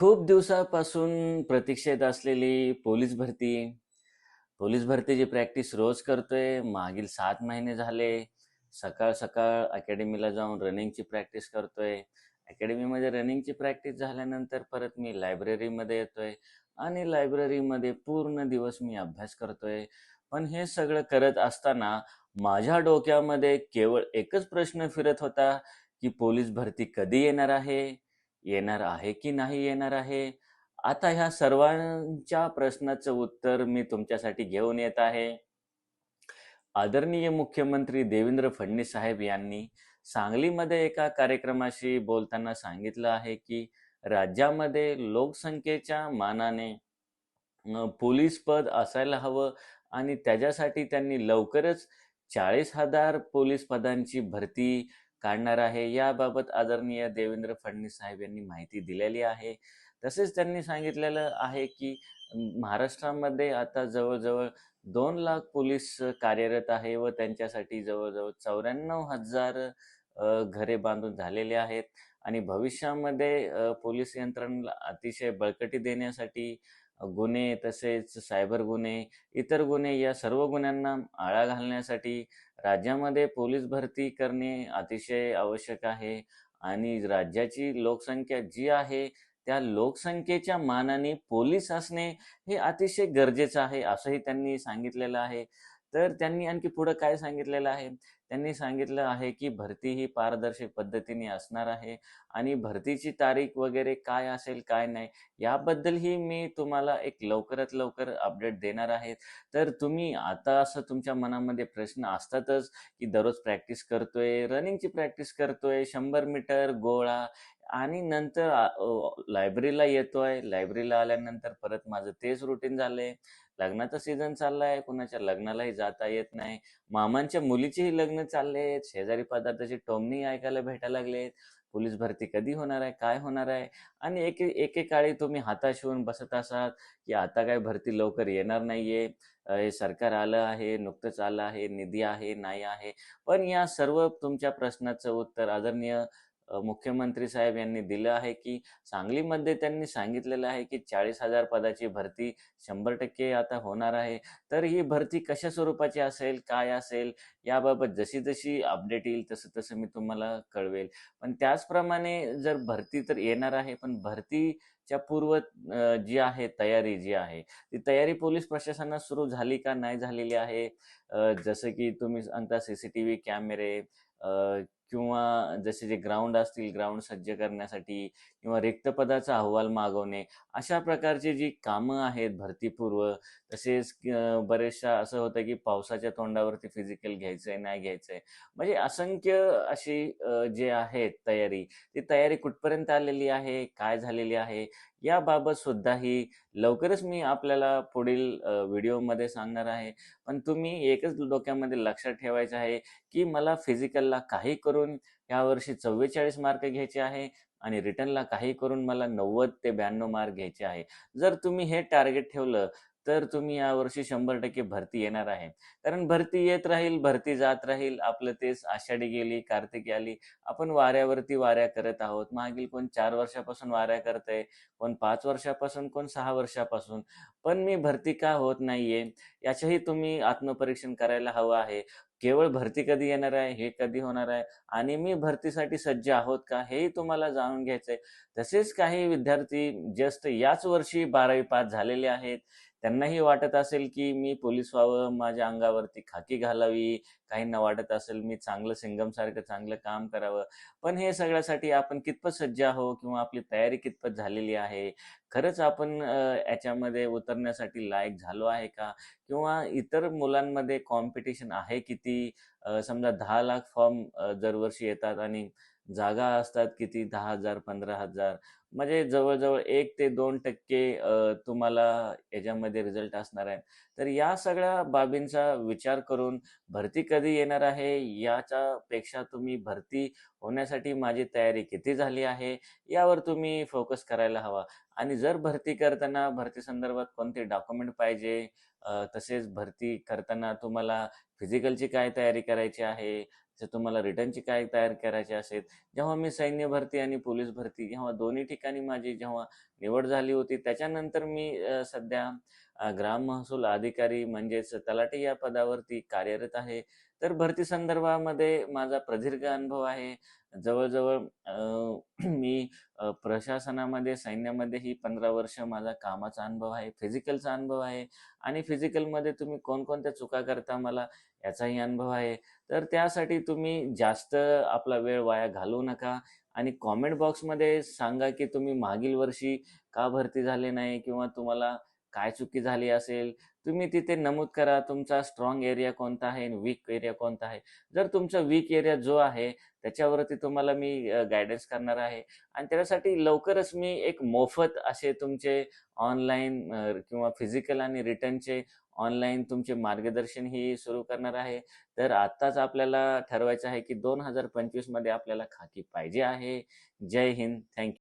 खूप दिवसापासून प्रतीक्षेत असलेली पोलीस भरती. पोलीस भरतीची प्रॅक्टिस रोज करतोय मागील सात महिने झाले. सकाळ सकाळ अकॅडमीला जाऊन रनिंगची प्रॅक्टिस करतोय. अकॅडमीमध्ये रनिंगची प्रॅक्टिस झाल्यानंतर परत मी लायब्ररीमध्ये येतोय आणि लायब्ररीमध्ये पूर्ण दिवस मी अभ्यास करतोय. पण हे सगळं करत असताना माझ्या डोक्यामध्ये केवळ एकच प्रश्न फिरत होता की पोलीस भरती कधी येणार आहे? येणार आहे की नाही येणार आहे? आता ह्या सर्वांच्या प्रश्नाचं उत्तर मी तुमच्यासाठी घेऊन येत आहे. आदरणीय मुख्यमंत्री देवेंद्र फडणवीस साहेब यांनी सांगलीमध्ये एका कार्यक्रमाशी बोलताना सांगितलं आहे की राज्यामध्ये लोकसंख्येच्या मानाने पोलीस पद असायला हवं आणि त्याच्यासाठी त्यांनी लवकरच चाळीस हजार पोलीस पदांची भरती काढणार आहे. याबाबत आदरणीय देवेंद्र फडणवीस साहेब यांनी माहिती दिलेली आहे. तसेच त्यांनी सांगितलेलं आहे की महाराष्ट्रामध्ये आता जवळजवळ दोन लाख पोलीस कार्यरत आहे व त्यांच्यासाठी जवळजवळ चौऱ्याण्णव हजार घरे बांधून झालेले आहेत. आणि भविष्यामध्ये पोलीस यंत्रणेला अतिशय बळकटी देण्यासाठी गुन्हे तसेच सायबर गुन्हे इतर गुन्हे या सर्व गुन्ह्यांना आळा घालण्यासाठी राज्यामध्ये पोलीस भरती करणे अतिशय आवश्यक आहे. आणि राज्याची लोकसंख्या जी आहे त्या लोकसंख्येच्या मानाने पोलीस असणे हे अतिशय गरजेचं आहे असंही त्यांनी सांगितलेलं आहे. तर त्यांनी आणखी पुढं काय सांगितलेलं आहे? त्यांनी सांगितलं आहे की भरती ही पारदर्शक पद्धतीने असणार आहे आणि भरतीची तारीख वगैरे काय असेल काय नाही याबद्दलही मी तुम्हाला एक लवकरात लवकर अपडेट देणार आहे. तर तुम्ही आता असं तुमच्या मनामध्ये प्रश्न असतातच की दररोज प्रॅक्टिस करतोय रनिंगची प्रॅक्टिस करतोय शंभर मीटर गोळा आणि नंतर लायब्ररीला येतोय. लायब्ररीला आल्यानंतर परत माझं तेच रुटीन झालंय. लग्नाचा सीझन चाललाय कुणाच्या लग्नालाही जाता येत नाही. मामांच्या मुलीचेही लग्न चालले शेजारी पदार्थाची टोमणी ऐकायला भेटायला लागलेत पोलीस भरती कधी होणार आहे काय होणार आहे? आणि एके एकेकाळी तुम्ही हाताश होऊन बसत असाल की आता काय भरती लवकर येणार नाहीये. हे सरकार आलं आहे नुकतंच आलं आहे निधी आहे नाही आहे. पण या सर्व तुमच्या प्रश्नाचं उत्तर आदरणीय मुख्यमंत्री साहेब यांनी दिलं आहे की सांगलीमध्ये त्यांनी सांगितलेलं आहे की चाळीस हजार पदाची भरती शंभर टक्के आता होणार आहे. तर ही भरती कशा स्वरूपाची असेल काय असेल याबाबत जशी जशी अपडेट येईल तसं तसं मी तुम्हाला कळवेल. पण त्याचप्रमाणे जर भरती तर येणार आहे पण भरतीच्या पूर्व जी आहे तयारी जी आहे ती तयारी पोलीस प्रशासनात सुरू झाली का नाही झालेली आहे? जसं की तुम्ही सांगता सीसीटीव्ही कॅमेरे किंवा जसे जे ग्राउंड असतील ग्राउंड सज्ज करण्यासाठी किंवा रिक्तपदाचा अहवाल मागवणे अशा प्रकारची जी कामं आहेत भरतीपूर्व तसेच बरेचशा असं होतं की पावसाच्या तोंडावरती फिजिकल घ्यायचंय नाही घ्यायचंय. म्हणजे असंख्य अशी जे आहेत तयारी ती तयारी कुठपर्यंत आलेली आहे काय झालेली आहे याबाबत सुद्धाही लवकरच मी आपल्याला पुढील व्हिडिओमध्ये सांगणार आहे. पण तुम्ही एकच डोक्यामध्ये लक्षात ठेवायचं आहे की मला फिजिकलला काही करून यावर्षी चव्वेचाळीस मार्क घ्यायचे आहे आणि रिटर्नला काही करून मला नव्वद ते ब्याण्णव मार्क घ्यायचे आहे. जर तुम्ही हे टार्गेट ठेवलं तर तुम्ही यावर्षी शंभर टक्के भरती येणार आहे. कारण भरती येत राहील भरती जात राहील. आपलं तेच आषाढी गेली कार्तिकी आली. आपण वाऱ्यावरती वाऱ्या करत आहोत. मागील कोण चार वर्षापासून वाऱ्या करतंय कोण पाच वर्षापासून कोण सहा वर्षापासून. पण मी भरती का होत नाहीये? याचंही तुम्ही आत्मपरीक्षण करायला हवं आहे. केवळ भरती कधी येणार आहे? हे कधी होणार आहे? आणि मी भरतीसाठी सज्ज आहोत का? हेही तुम्हाला जाणून घ्यायचंय. तसेच काही विद्यार्थी जस्ट याच वर्षी बारावी पास झालेले आहेत. त्यांनाही वाटत असेल की मी पोलीस व्हावं माझ्या अंगावरती खाकी घालावी काहींना वाटत असेल मी चांगलं सिंगमसारखं चांगलं काम करावं. पण हे सगळ्यासाठी आपण कितपत सज्ज आहो किंवा आपली तयारी कितपत झालेली आहे? खरंच आपण याच्यामध्ये उतरण्यासाठी लायक झालो आहे का? किंवा इतर मुलांमध्ये कॉम्पिटिशन आहे किती? समजा दहा लाख फॉर्म दरवर्षी येतात आणि जागा असतात किती? दहा हजार पंधरा हजार. म्हणजे जवळजवळ एक ते दोन टक्के तुम्हाला याच्यामध्ये रिझल्ट असणार आहे तर या सगळ्या बाबींचा विचार करून भरती कधी येणार आहे? याच्या पेक्षा तुम्ही भरती होण्यासाठी माझी तयारी किती झाली आहे? यावर तुम्ही फोकस करायला हवा. आणि जर भरती करताना भरती संदर्भात कोणते डॉक्युमेंट पाहिजे? तसेच भरती करताना तुम्हाला फिजिकलची काय तयारी करायची आहे? तुम्हाला रिटर्नची काय तयार करायची असेल? जेव्हा मी सैन्य भरती आणि पोलीस भरती जेव्हा दोन्ही ठिकाणी ठिकाणी माझी जेव्हा निवड झाली होती त्याच्यानंतर मी सध्या ग्राम महसूल अधिकारी म्हणजेच तलाठी या पदावरती कार्यरत आहे. तर भरती संदर्भामध्ये माझा प्रदीर्घ अनुभव आहे. जवळजवळ मी प्रशासनामध्ये प्रशासनामध्ये, सैन्यामध्येही 15 वर्ष माझा कामाचा अनुभव आहे. फिजिकलचा अनुभव आहे आणि फिजिकलमध्ये तुम्ही कोणकोणत्या चुका करता मला याचाही अनुभव आहे. तर त्यासाठी तुम्ही जास्त आपला वेळ वाया घालवू नका आणि कॉमेंट बॉक्समध्ये सांगा, की तुम्ही मागील वर्षी का भरती झाले नाही किंवा तुम्हाला काय चुकी झाली असेल. तुम्ही तिथे नमूद करा तुमचा स्ट्राँग एरिया कोणता आहे आणि वीक एरिया कोणता आहे. जर तुमचा वीक एरिया जो आहे त्याच्यावरती तुम्हाला मी गायडन्स करणार आहे आणि त्याच्यासाठी लवकरच मी एक मोफत असे तुमचे ऑनलाईन किंवा फिजिकल आणि रिटर्नचे ऑनलाईन तुमचे मार्गदर्शन ही सुरू करणार आहे. तर आत्ताच आपल्याला ठरवायचं आहे, की दोन हजार पंचवीसमध्ये आपल्याला खाकी पाहिजे आहे. जय हिंद. थँक्यू